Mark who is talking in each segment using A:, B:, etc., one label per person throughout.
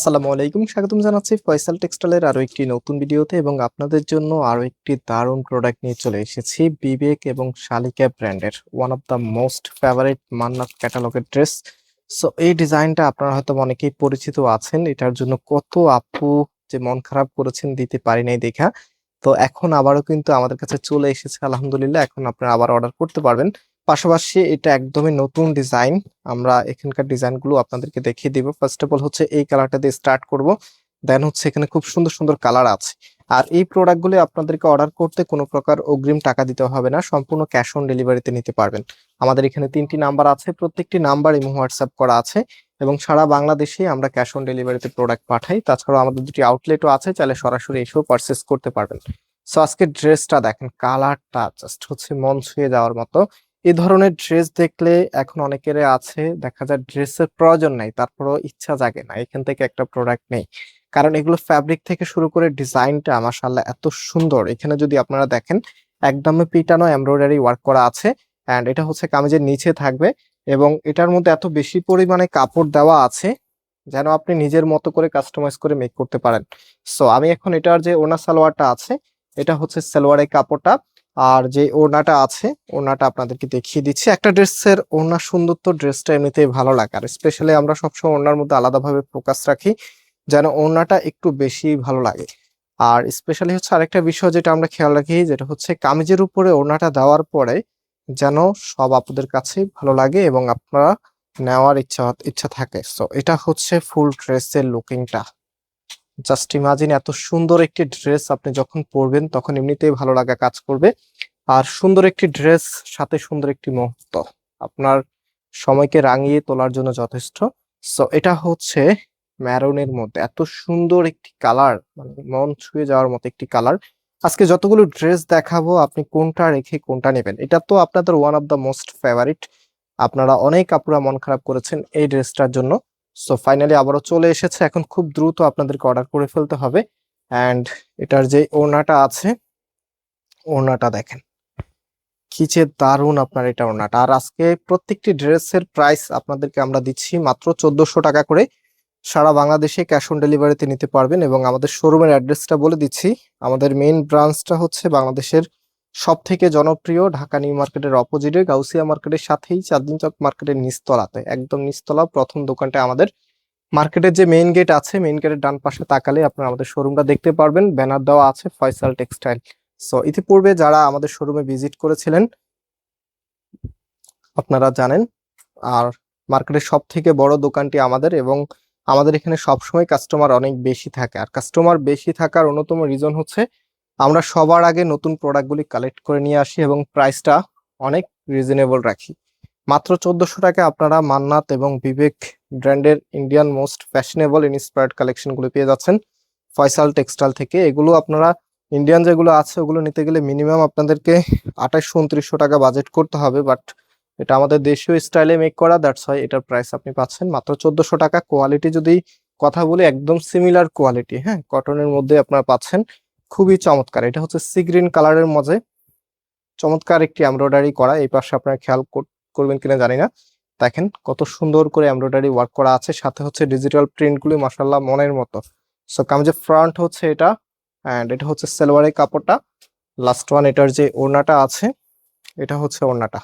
A: আসসালামু আলাইকুম। স্বাগতম জানাচ্ছি ফয়সাল টেক্সটাইলের আরও একটি নতুন ভিডিওতে এবং আপনাদের জন্য আরও একটি দারুণ প্রোডাক্ট নিয়ে চলে এসেছি বিবেক এবং শালিকা ব্র্যান্ডের one of the most favourite Mannat ক্যাটালগের dress so এই ডিজাইনটা আপনারা হয়তো অনেকেই পরিচিত আছেন। এটার জন্য কত আপু যে মন খারাপ করেছেন দিতে পারি নাই দেখা। তো এখন আবারও কিন্তু আমাদের কাছে চলে এসেছে, আলহামদুলিল্লাহ। এখন আপনারা আবার অর্ডার করতে পারবেন। পাশাপাশি এটা একদমই নতুন ডিজাইন আমরা এখানকার ডিজাইনগুলো আপনাদেরকে দেখিয়ে দিব। ফার্স্ট অফ অল হচ্ছে এই কালারটা দিয়ে স্টার্ট করব। দেন হচ্ছে এখানে খুব সুন্দর সুন্দর কালার আছে। আর এই প্রোডাক্টগুলো আপনাদেরকে অর্ডার করতে কোনো প্রকার অগ্রিম টাকা দিতে হবে না। সম্পূর্ণ ক্যাশ অন ডেলিভারিতে নিতে পারবেন। আমাদের এখানে তিনটি নাম্বার আছে। প্রত্যেকটি নাম্বার ইমো হোয়াটসঅ্যাপ করা আছে। এবং সারা বাংলাদেশে আমরা ক্যাশ অন ডেলিভারিতে প্রোডাক্ট পাঠাই। তাছাড়াও আমাদের দুটি আউটলেটও আছে। চাইলে সরাসরি এসেও পারচেস করতে পারবেন। সো আজকে ড্রেসটা দেখেন কালারটা জাস্ট হচ্ছে মন ছুঁয়ে যাওয়ার মতো। এই ধরনের ড্রেস দেখলে এখন অনেকের আছে, দেখা যায় ড্রেসের প্রয়োজন নাই, তারপরও ইচ্ছা জাগে না, এখান থেকে একটা প্রোডাক্ট নেই। কারণ এগুলো ফ্যাব্রিক থেকে শুরু করে ডিজাইনটা মাশাআল্লাহ এত সুন্দর। এখানে যদি আপনারা দেখেন, একদমই পিটানো এমব্রয়ডারি ওয়ার্ক করা আছে অ্যান্ড এটা হচ্ছে কামিজের নিচে থাকবে এবং এটার মধ্যে এত বেশি পরিমাণে কাপড় দেওয়া আছে যেন আপনি নিজের মতো করে কাস্টমাইজ করে মেক করতে পারেন। সো আমি এখন এটার যে ওনা সালোয়ারটা আছে, এটা হচ্ছে সালোয়ারের কাপড়টা। আর যে ওড়নাটা আছে, ওড়নাটা আপনাদেরকে দেখিয়ে দিচ্ছি। একটা ড্রেসের ওড়না সুন্দর তো, ড্রেসটা এমনিতেই ভালো লাগে আর স্পেশালি আমরা সবসময় ওড়নার মধ্যে আলাদাভাবে ফোকাস রাখি, যেন ওড়নাটা একটু বেশি ভালো লাগে। আর স্পেশালি হচ্ছে আরেকটা বিষয় যেটা আমরা খেয়াল রাখি, যেটা হচ্ছে কামিজের উপরে ওড়নাটা দেওয়ার পরে যেন সব আপুদের কাছে ভালো লাগে এবং আপনারা নেওয়ার ইচ্ছা ইচ্ছা থাকে। সো এটা হচ্ছে ফুল ড্রেসের লুকিংটা জাস্ট ইমাজিন এত সুন্দর একটি ড্রেস আপনি যখন পরবেন, তখন এমনিতেই ভালো লাগা কাজ করবে। আর সুন্দর একটি ড্রেস সাথে সুন্দর একটি মুহূর্ত। আপনার সময়কে রাঙিয়ে তোলার জন্য যথেষ্ট। সো এটা হচ্ছে ম্যারনের মধ্যে। এত সুন্দর একটি কালার মানে মন ছুঁয়ে যাওয়ার মতো একটি কালার আজকে যতগুলো ড্রেস দেখাবো, আপনি কোনটা রেখে কোনটা নেবেন? এটা তো আপনাদের one of the most favourite আপনারা অনেক আপুরা মন খারাপ করেছেন এই ড্রেসটার জন্য। সো ফাইনালি আবারও চলে এসেছে। এখন খুব দ্রুত আপনাদেরকে অর্ডার করে ফেলতে হবে। অ্যান্ড এটার যে ওড়নাটা আছে, ওড়নাটা দেখেন। কি যে দারুণ আপনার এটা ওড়নাটা। আর আজকে প্রত্যেকটি ড্রেসের প্রাইস আপনাদেরকে আমরা দিচ্ছি মাত্র চোদ্দশো টাকা করে। সারা বাংলাদেশে ক্যাশ অন ডেলিভারিতে নিতে পারবেন এবং আমাদের শোরুমের অ্যাড্রেসটা বলে দিচ্ছি। আমাদের মেইন ব্রাঞ্চটা হচ্ছে বাংলাদেশের সব থেকে জনপ্রিয় ঢাকা নিউ মার্কেটের অপোজিটে গাউসিয়া মার্কেটের সাথেই চাঁদনি চক মার্কেটের নিচতলাতে একদম নিচতলা প্রথম দোকানটা আমাদের। মার্কেটের যে মেইন গেট আছে মেইন গেটের ডান পাশে তাকালে আপনারা আমাদের শোরুমটা দেখতে পারবেন। ব্যানার দেওয়া আছে ফয়সাল টেক্সটাইল। সো ইতিপূর্বে যারা আমাদের শোরুমে ভিজিট করেছিলেন, আপনারা জানেন, আর মার্কেটের সব থেকে বড় দোকানটি আমাদের এবং আমাদের এখানে সবসময় কাস্টমার অনেক বেশি থাকে। আর কাস্টমার বেশি থাকার অন্যতম রিজন হচ্ছে আমরা সবার আগে নতুন প্রোডাক্টগুলি কালেক্ট করে নিয়ে আসি এবং প্রাইসটা অনেক রিজনেবল রাখি। মাত্র চোদ্দশো টাকা আপনারা মান্নাত এবং বিবেক ব্র্যান্ডের ইন্ডিয়ান মোস্ট ফ্যাশনেবল ইন্সপায়ার্ড কালেকশনগুলো পেয়ে যাচ্ছেন। ফয়সাল টেক্সটাইল থেকে। এগুলো আপনারা ইন্ডিয়ান যেগুলো আছে, ওগুলো নিতে গেলে মিনিমাম আপনাদেরকে আঠাশশো উনত্রিশশো টাকা বাজেট করতে হবে বাট এটা আমাদের দেশীয় স্টাইলে মেক করা দ্যাটস হয় এটার প্রাইস আপনি পাচ্ছেন। মাত্র চোদ্দশো টাকা। কোয়ালিটি যদি কথা বলি, একদম সিমিলার কোয়ালিটি হ্যাঁ? কটনের মধ্যে আপনারা পাচ্ছেন। খুবই চমৎকার। এটা হচ্ছে সি গ্রিন কালারের মধ্যে চমৎকার একটি এমব্রয়ডারি করা। এই পাশে আপনারা খেয়াল করবেন কিনা জানি না। দেখেন কত সুন্দর করে এমব্রয়ডারি ওয়ার্ক করা আছে। সাথে হচ্ছে ডিজিটাল প্রিন্টগুলি মাসাল্লাহ মনের মতো। সো কামিজের ফ্রন্ট হচ্ছে এটা অ্যান্ড এটা হচ্ছে সেলওয়ারের কাপড়টা। লাস্ট ওয়ান এটার যে ওড়নাটা আছে, এটা হচ্ছে ওড়নাটা।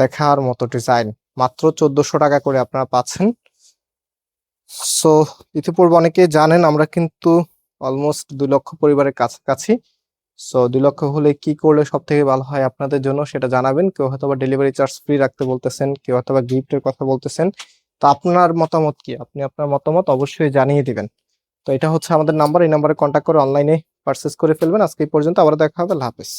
A: দেখার মতো ডিজাইন মাত্র চোদ্দশো টাকা করে আপনারা পাচ্ছেন। সো ইতিপূর্বে অনেকে জানেন, আমরা কিন্তু অলমোস্ট দুই লক্ষ পরিবারের কাছাকাছি। সো দুই লক্ষ হলে কি করলে সব থেকে ভালো হয় আপনাদের জন্য সেটা জানাবেন। কেউ হয়তো বা ডেলিভারি চার্জ ফ্রি রাখতে বলতেছেন, কেউ হয়তো বা গিফটের কথা বলতেছেন। তো আপনার মতামত কি? আপনি আপনার মতামত অবশ্যই জানিয়ে দিবেন। তো এটা হচ্ছে আমাদের নাম্বার এই নাম্বারে কন্ট্যাক্ট করে অনলাইনে পারচেস করে ফেলবেন। আজকে এই পর্যন্ত আবার দেখা হবে। আল্লাহ হাফেজ।